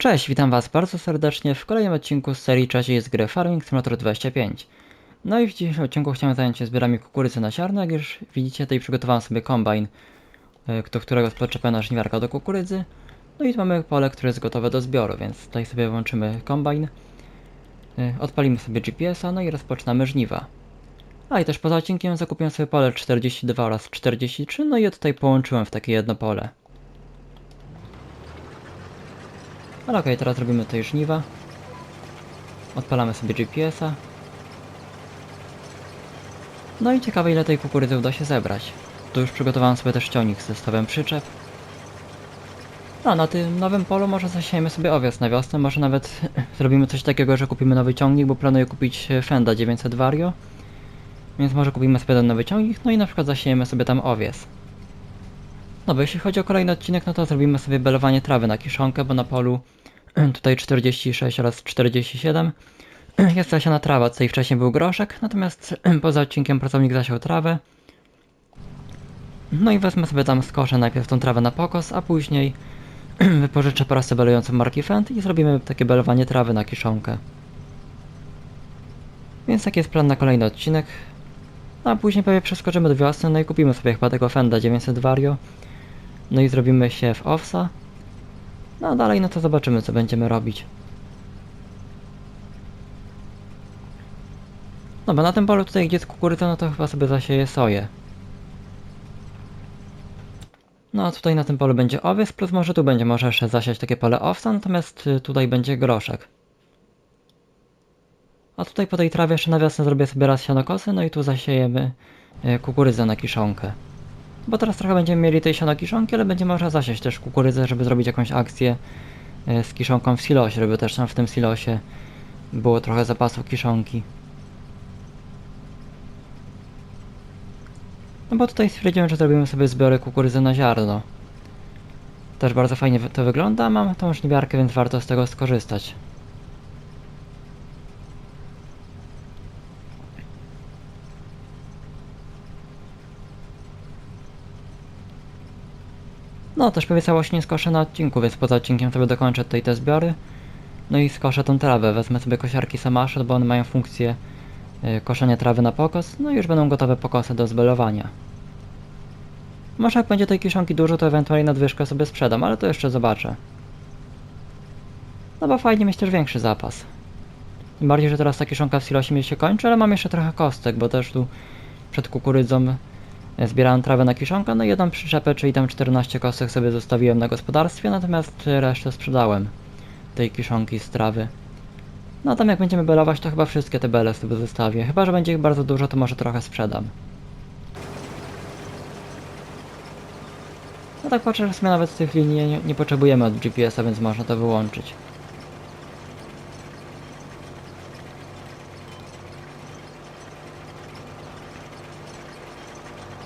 Cześć, witam Was bardzo serdecznie w kolejnym odcinku z serii trzeciej z gry Farming Simulator 25. No i w dzisiejszym odcinku chciałem zająć się zbiorami kukurydzy na ziarno, jak już widzicie tutaj przygotowałem sobie kombajn, do którego jest podczepiona żniwiarka do kukurydzy. No i tu mamy pole, które jest gotowe do zbioru, więc tutaj sobie włączymy kombajn, y, odpalimy sobie GPS-a, no i rozpoczynamy żniwa. A i też poza odcinkiem zakupiłem sobie pole 42 oraz 43, no i je tutaj połączyłem w takie jedno pole. Ale okej, teraz robimy tutaj żniwa. Odpalamy sobie GPS-a. No i ciekawe ile tej kukurydzy uda się zebrać. Tu już przygotowałem sobie też ciągnik z zestawem przyczep. A na tym nowym polu może zasiejemy sobie owiec na wiosnę, może nawet zrobimy coś takiego, że kupimy nowy ciągnik, bo planuję kupić Fenda 900 Vario. Więc może kupimy sobie ten nowy ciągnik, no i na przykład zasiejemy sobie tam owiec. No bo jeśli chodzi o kolejny odcinek, no to zrobimy sobie belowanie trawy na kiszonkę, bo na polu tutaj 46 oraz 47 jest zasiana trawa, tutaj wcześniej był groszek, natomiast poza odcinkiem pracownik zasiał trawę. No i wezmę sobie tam skoszę najpierw tą trawę na pokos, a później wypożyczę prasę belującą marki Fendt i zrobimy takie belowanie trawy na kiszonkę. Więc taki jest plan na kolejny odcinek. A później pewnie przeskoczymy do wiosny, no i kupimy sobie chyba tego Fenda 900 Vario. No i zrobimy się w Offsa. No dalej no to zobaczymy co będziemy robić. No bo na tym polu tutaj gdzie jest kukurydza no to chyba sobie zasieję soję. No a tutaj na tym polu będzie owiec, plus może tu będzie może jeszcze zasiać takie pole owsa, natomiast y, tutaj będzie groszek. A tutaj po tej trawie jeszcze na wiosnę zrobię sobie raz sianokosy, no i tu zasiejemy y, kukurydzę na kiszonkę. Bo teraz trochę będziemy mieli tej sianokiszonki, ale będzie można zasiać też kukurydzę, żeby zrobić jakąś akcję e, z kiszonką w silosie, żeby też tam w tym silosie było trochę zapasu kiszonki. No bo tutaj stwierdziłem, że zrobimy sobie zbiory kukurydzy na ziarno. Też bardzo fajnie to wygląda, mam tą żniwiarkę, więc warto z tego skorzystać. No, też prawie całość nie skoszę na odcinku, więc poza odcinkiem sobie dokończę tutaj te zbiory. No i skoszę tą trawę, wezmę sobie kosiarki Samashet, bo one mają funkcję y, koszenia trawy na pokos, no i już będą gotowe pokosy do zbelowania. Może jak będzie tej kiszonki dużo, to ewentualnie nadwyżkę sobie sprzedam, ale to jeszcze zobaczę. No bo fajnie mieć też większy zapas. Tym bardziej, że teraz ta kiszonka w silosie mi się kończy, ale mam jeszcze trochę kostek, bo też tu przed kukurydzą zbierałem trawę na kiszonkę, no i jedną przyczepę, czyli tam 14 kostek sobie zostawiłem na gospodarstwie, natomiast resztę sprzedałem tej kiszonki z trawy. No tam jak będziemy belować, to chyba wszystkie te bele sobie zostawię. Chyba, że będzie ich bardzo dużo, to może trochę sprzedam. No tak patrzę, że w sumie nawet z tych linii nie, nie potrzebujemy od GPS-a, więc można to wyłączyć.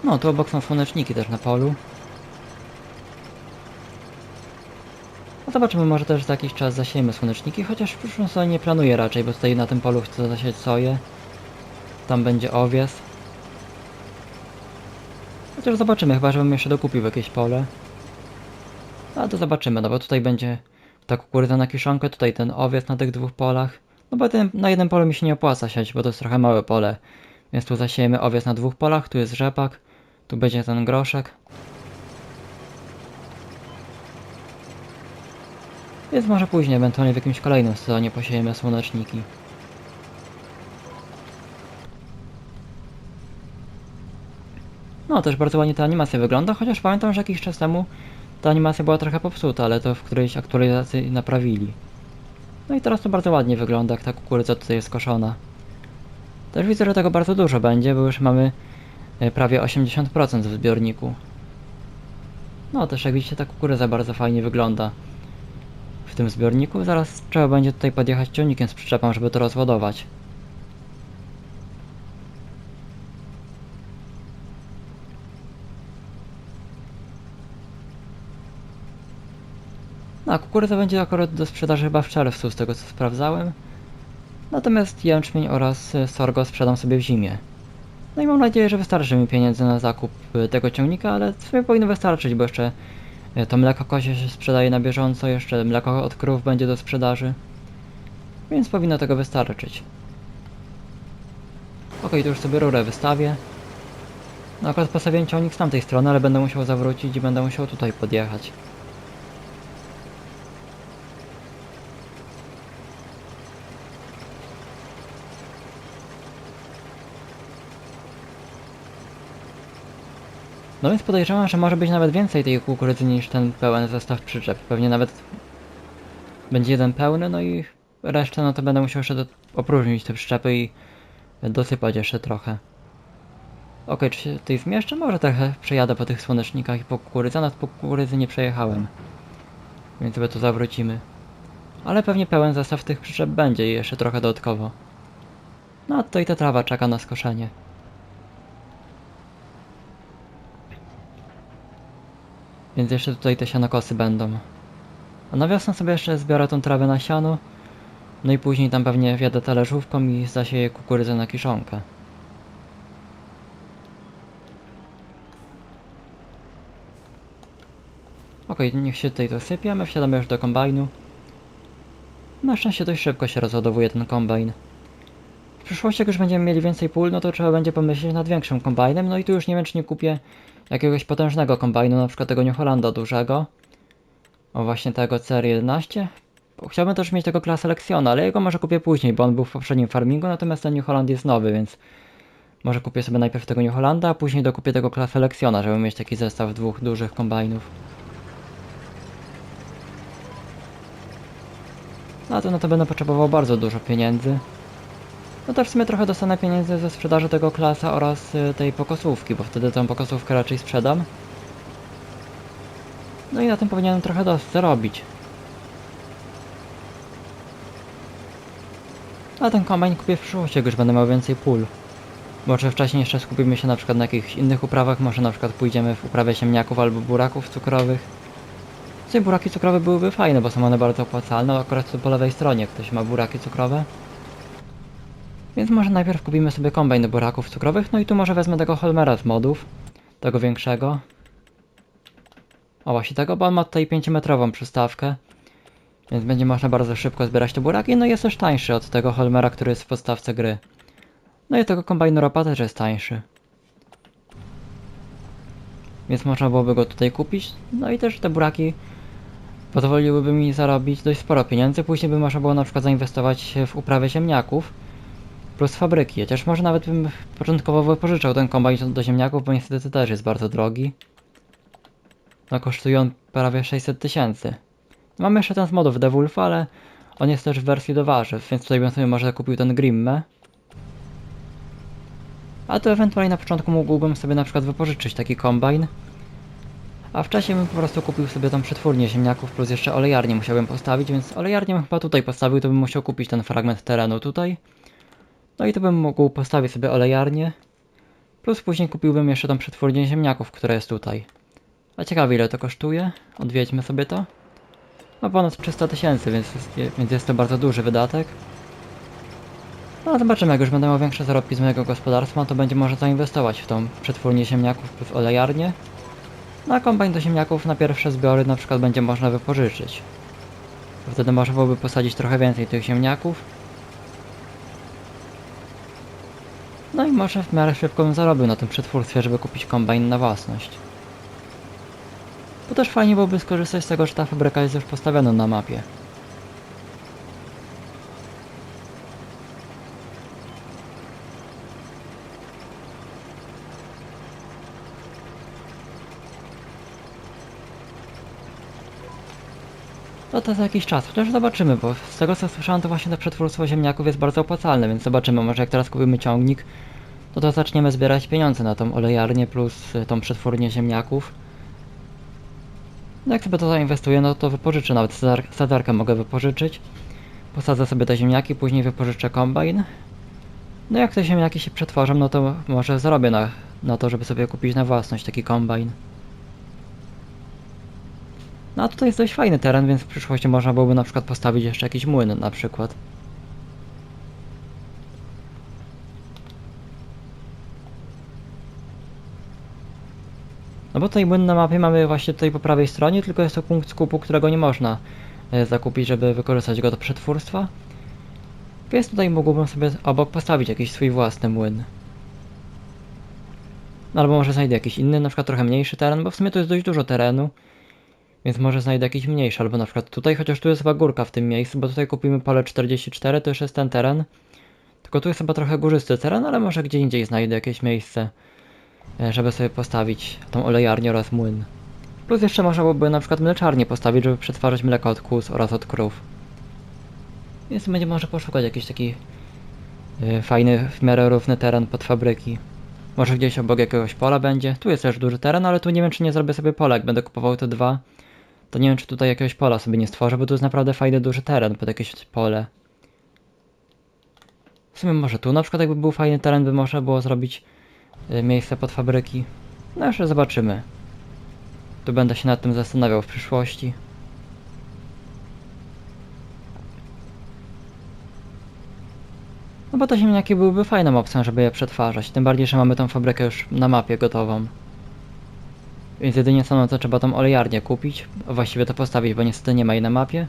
No, tu obok są słoneczniki też na polu. No zobaczymy, może też za jakiś czas zasiejemy słoneczniki, chociaż w przyszłym sezonie nie planuję raczej, bo tutaj na tym polu chcę zasiać soję. Tam będzie owiec. Chociaż zobaczymy, chyba żebym jeszcze dokupił jakieś pole. A to zobaczymy, no bo tutaj będzie ta kukurydza na kiszonkę, tutaj ten owiec na tych dwóch polach. No bo ten, na jednym polu mi się nie opłaca siać, bo to jest trochę małe pole. Więc tu zasiejemy owiec na dwóch polach, tu jest rzepak, tu będzie ten groszek. Więc może później, ewentualnie w jakimś kolejnym sezonie posiejemy słoneczniki. No, też bardzo ładnie ta animacja wygląda, chociaż pamiętam, że jakiś czas temu ta animacja była trochę popsuta, ale to w którejś aktualizacji naprawili. No i teraz to bardzo ładnie wygląda, jak ta kukurydza tutaj jest koszona. Też widzę, że tego bardzo dużo będzie, bo już mamy prawie 80% w zbiorniku. No też jak widzicie ta kukurydza bardzo fajnie wygląda w tym zbiorniku. Zaraz trzeba będzie tutaj podjechać ciągnikiem z przyczepą, żeby to rozładować. No, kukurydza będzie akurat do sprzedaży chyba w czerwcu, z tego co sprawdzałem. Natomiast jęczmień oraz e, sorgo sprzedam sobie w zimie. No i mam nadzieję, że wystarczy mi pieniędzy na zakup e, tego ciągnika, ale w sumie powinno wystarczyć, bo jeszcze E, To mleko kozie się sprzedaje na bieżąco, jeszcze mleko od krów będzie do sprzedaży. Więc powinno tego wystarczyć. Ok, to już sobie rurę wystawię. No akurat postawiłem ciągnik z tamtej strony, ale będę musiał zawrócić i będę musiał tutaj podjechać. No więc podejrzewam, że może być nawet więcej tej kukurydzy niż ten pełen zestaw przyczep. Pewnie nawet będzie jeden pełny, no i resztę no to będę musiał jeszcze opróżnić te przyczepy i dosypać jeszcze trochę. Okej, czy się tutaj zmieszczę? Może trochę przejadę po tych słonecznikach i po kukurydzy, nad po kukurydzy nie przejechałem. Więc sobie tu zawrócimy. Ale pewnie pełen zestaw tych przyczep będzie i jeszcze trochę dodatkowo. No a tutaj ta trawa czeka na skoszenie. Więc jeszcze tutaj te sianokosy będą. A na wiosnę sobie jeszcze zbiorę tą trawę na siano. No i później tam pewnie wjadę talerzówką i zasieję kukurydzę na kiszonkę. Okej, niech się tutaj dosypie, my wsiadamy już do kombajnu. Na szczęście dość szybko się rozładowuje ten kombajn. W przyszłości jak już będziemy mieli więcej pól, no to trzeba będzie pomyśleć nad większym kombajnem, no i tu już nie wiem czy nie kupię jakiegoś potężnego kombajnu, na przykład tego New Hollanda dużego. O właśnie tego CR11. Bo Chciałbym też mieć tego klasę Lexiona, ale jego może kupię później, bo on był w poprzednim farmingu, natomiast ten New Holland jest nowy, więc może kupię sobie najpierw tego New Hollanda, a później dokupię tego klasę Lexiona, żeby mieć taki zestaw dwóch dużych kombajnów. Na to no to będę potrzebował bardzo dużo pieniędzy. No też w sumie trochę dostanę pieniędzy ze sprzedaży tego klasa oraz y, tej pokosówki, bo wtedy tą pokosówkę raczej sprzedam. No i na tym powinienem trochę zarobić. A ten kombajn kupię w przyszłości, jak już będę miał więcej pól. Może wcześniej jeszcze skupimy się na przykład na jakichś innych uprawach, może na przykład pójdziemy w uprawę ziemniaków albo buraków cukrowych. Te buraki cukrowe byłyby fajne, bo są one bardzo opłacalne, akurat tu po lewej stronie ktoś ma buraki cukrowe. Więc może najpierw kupimy sobie kombajn do buraków cukrowych, no i tu może wezmę tego Holmera z modów. Tego większego. O właśnie tego, bo on ma tutaj 5-metrową przystawkę. Więc będzie można bardzo szybko zbierać te buraki, no i jest też tańszy od tego Holmera, który jest w podstawce gry. No i tego kombajnu ropa też jest tańszy. Więc można byłoby go tutaj kupić. No i też te buraki pozwoliłyby mi zarobić dość sporo pieniędzy. Później by można było na przykład zainwestować w uprawę ziemniaków plus fabryki. Chociaż może nawet bym początkowo wypożyczał ten kombajn do ziemniaków, bo niestety też jest bardzo drogi. No kosztuje on prawie 600 tysięcy. Mam jeszcze ten z modów Devulf, ale on jest też w wersji do warzyw, więc tutaj bym sobie może kupił ten Grimme. A to ewentualnie na początku mógłbym sobie na przykład wypożyczyć taki kombajn. A wcześniej bym po prostu kupił sobie tą przetwórnię ziemniaków, plus jeszcze olejarnię musiałbym postawić, więc olejarnię chyba tutaj postawił, to bym musiał kupić ten fragment terenu tutaj. No i to bym mógł postawić sobie olejarnię. Plus później kupiłbym jeszcze tą przetwórnię ziemniaków, która jest tutaj. A ciekawe ile to kosztuje? Odwiedźmy sobie to. No ponad 300 tysięcy, więc, jest- więc jest to bardzo duży wydatek. No zobaczymy, jak już będę miał większe zarobki z mojego gospodarstwa, to będzie można zainwestować w tą przetwórnię ziemniaków plus olejarnię. No a kombajn do ziemniaków na pierwsze zbiory na przykład będzie można wypożyczyć. Wtedy można byłoby posadzić trochę więcej tych ziemniaków. Może w miarę szybko zarobił na tym przetwórstwie, żeby kupić kombajn na własność. Bo też fajnie byłoby skorzystać z tego, że ta fabryka jest już postawiona na mapie. No to za jakiś czas, chociaż zobaczymy, bo z tego co słyszałem to właśnie to przetwórstwo ziemniaków jest bardzo opłacalne, więc zobaczymy, może jak teraz kupimy ciągnik, no to zaczniemy zbierać pieniądze na tą olejarnię plus y, tą przetwórnię ziemniaków. No jak sobie to zainwestuję, no to wypożyczę, nawet sadar sadarkę mogę wypożyczyć. Posadzę sobie te ziemniaki, później wypożyczę kombajn. No jak te ziemniaki się przetworzą, no to może zarobię na, na to, żeby sobie kupić na własność taki kombajn. No a tutaj jest dość fajny teren, więc w przyszłości można byłoby na przykład postawić jeszcze jakiś młyn na przykład. No bo tutaj na mapie mamy właśnie tutaj po prawej stronie, tylko jest to punkt skupu, którego nie można e, zakupić, żeby wykorzystać go do przetwórstwa. Więc tutaj mógłbym sobie obok postawić jakiś swój własny młyn. Albo może znajdę jakiś inny, na przykład trochę mniejszy teren, bo w sumie tu jest dość dużo terenu. Więc może znajdę jakiś mniejszy, albo na przykład tutaj, chociaż tu jest chyba górka w tym miejscu, bo tutaj kupimy pole 44, to już jest ten teren. Tylko tu jest chyba trochę górzysty teren, ale może gdzie indziej znajdę jakieś miejsce, żeby sobie postawić tą olejarnię oraz młyn. Plus jeszcze można byłoby na przykład mleczarnię postawić, żeby przetwarzać mleko od kóz oraz od krów. Więc będzie może poszukać jakiś taki e, fajny, w miarę równy teren pod fabryki. Może gdzieś obok jakiegoś pola będzie. Tu jest też duży teren, ale tu nie wiem czy nie zrobię sobie pola, jak będę kupował te dwa. To nie wiem czy tutaj jakiegoś pola sobie nie stworzę, bo tu jest naprawdę fajny duży teren pod jakieś pole. W sumie może tu na przykład jakby był fajny teren, by można było zrobić miejsce pod fabryki. No jeszcze zobaczymy. Tu będę się nad tym zastanawiał w przyszłości. No bo te ziemniaki byłyby fajną opcją, żeby je przetwarzać. Tym bardziej, że mamy tą fabrykę już na mapie gotową. Więc jedynie co no trzeba tą olejarnię kupić, właściwie to postawić, bo niestety nie ma jej na mapie.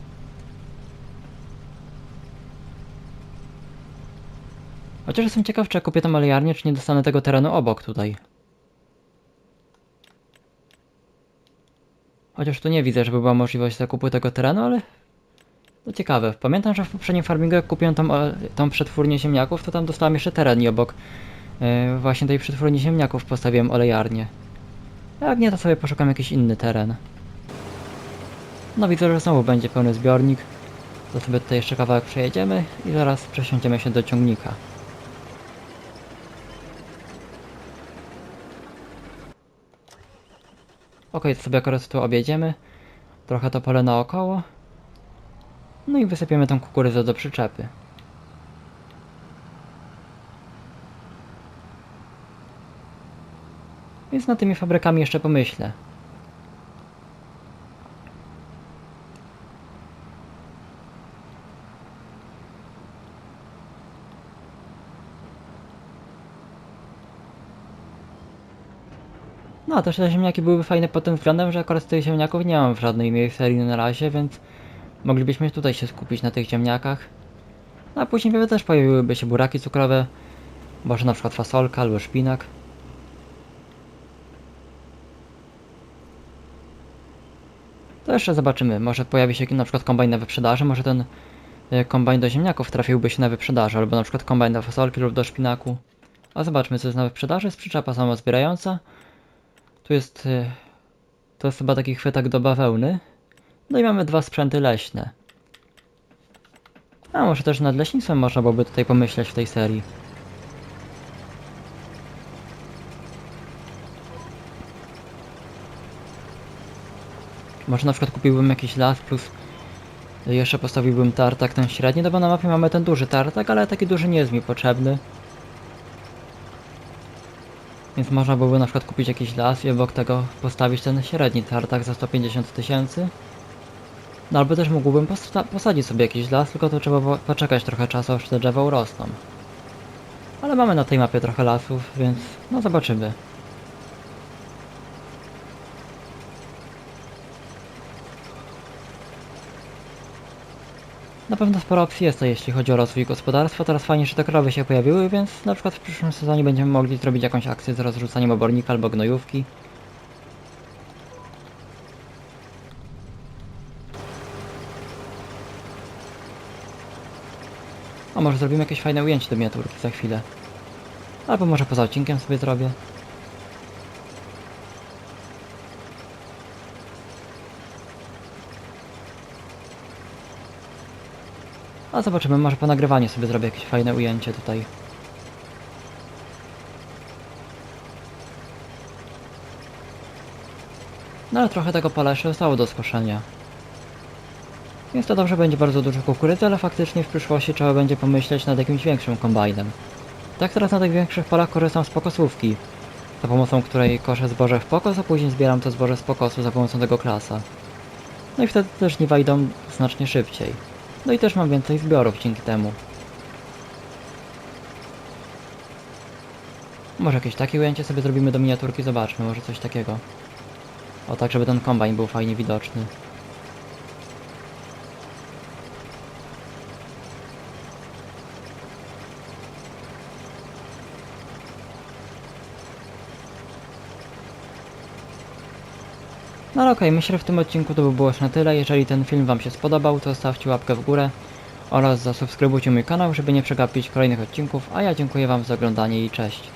Chociaż jestem ciekaw, czy jak kupię tą olejarnię, czy nie dostanę tego terenu obok tutaj. Chociaż tu nie widzę, żeby była możliwość zakupu tego terenu, ale... To ciekawe. Pamiętam, że w poprzednim farmingu jak kupiłem tą, e, tą przetwórnię ziemniaków, to tam dostałem jeszcze teren i obok e, właśnie tej przetwórni ziemniaków postawiłem olejarnię. Jak nie, to sobie poszukam jakiś inny teren. No widzę, że znowu będzie pełny zbiornik. To sobie tutaj jeszcze kawałek przejedziemy i zaraz przesiądziemy się do ciągnika. Ok, to sobie akurat tu objedziemy. Trochę to pole naokoło. No i wysypiemy tą kukurydzę do przyczepy. Więc nad tymi fabrykami jeszcze pomyślę. Też te ziemniaki byłyby fajne pod tym względem, że akurat z tych ziemniaków nie mam w żadnej innej serii na razie, więc moglibyśmy tutaj się skupić na tych ziemniakach. No, a później pewnie też pojawiłyby się buraki cukrowe, może na przykład fasolka albo szpinak. To jeszcze zobaczymy. Może pojawi się na przykład kombajn na wyprzedaży, może ten e, kombajn do ziemniaków trafiłby się na wyprzedaży, albo na przykład kombajn do fasolki lub do szpinaku. A zobaczmy co jest na wyprzedaży. Jest przyczepa samozbierająca. Tu jest... e, To jest chyba taki chwytak do bawełny. No i mamy dwa sprzęty leśne. A może też nad leśnictwem można byłoby tutaj pomyśleć w tej serii. Może na przykład kupiłbym jakiś las plus jeszcze postawiłbym tartak ten średni, no bo na mapie mamy ten duży tartak, ale taki duży nie jest mi potrzebny. Więc można byłoby na przykład kupić jakiś las i obok tego postawić ten średni tartak za 150 tysięcy. No albo też mógłbym posadzić sobie jakiś las, tylko to trzeba po- poczekać trochę czasu, aż te drzewa urosną. Ale mamy na tej mapie trochę lasów, więc no zobaczymy. Na pewno sporo opcji jest to, jeśli chodzi o rozwój gospodarstwa. Teraz fajnie, że te krowy się pojawiły, więc na przykład w przyszłym sezonie będziemy mogli zrobić jakąś akcję z rozrzucaniem obornika albo gnojówki. A może zrobimy jakieś fajne ujęcie do miniaturki za chwilę. Albo może poza odcinkiem sobie zrobię. A zobaczymy, może po nagrywaniu sobie zrobię jakieś fajne ujęcie tutaj. No ale trochę tego pola jeszcze zostało do skoszenia. Więc to dobrze będzie bardzo dużo kukurydzy, ale faktycznie w przyszłości trzeba będzie pomyśleć nad jakimś większym kombajnem. Tak teraz na tych większych polach korzystam z pokosówki, za pomocą której koszę zboże w pokos, a później zbieram to zboże z pokosu za pomocą tego klasa. No i wtedy też żniwa idą znacznie szybciej. No i też mam więcej zbiorów dzięki temu. Może jakieś takie ujęcie sobie zrobimy do miniaturki, zobaczmy, może coś takiego. O tak, żeby ten kombajn był fajnie widoczny. No ale okej, myślę, że w tym odcinku to by było już na tyle. Jeżeli ten film wam się spodobał, to zostawcie łapkę w górę oraz zasubskrybujcie mój kanał, żeby nie przegapić kolejnych odcinków, a ja dziękuję wam za oglądanie i cześć.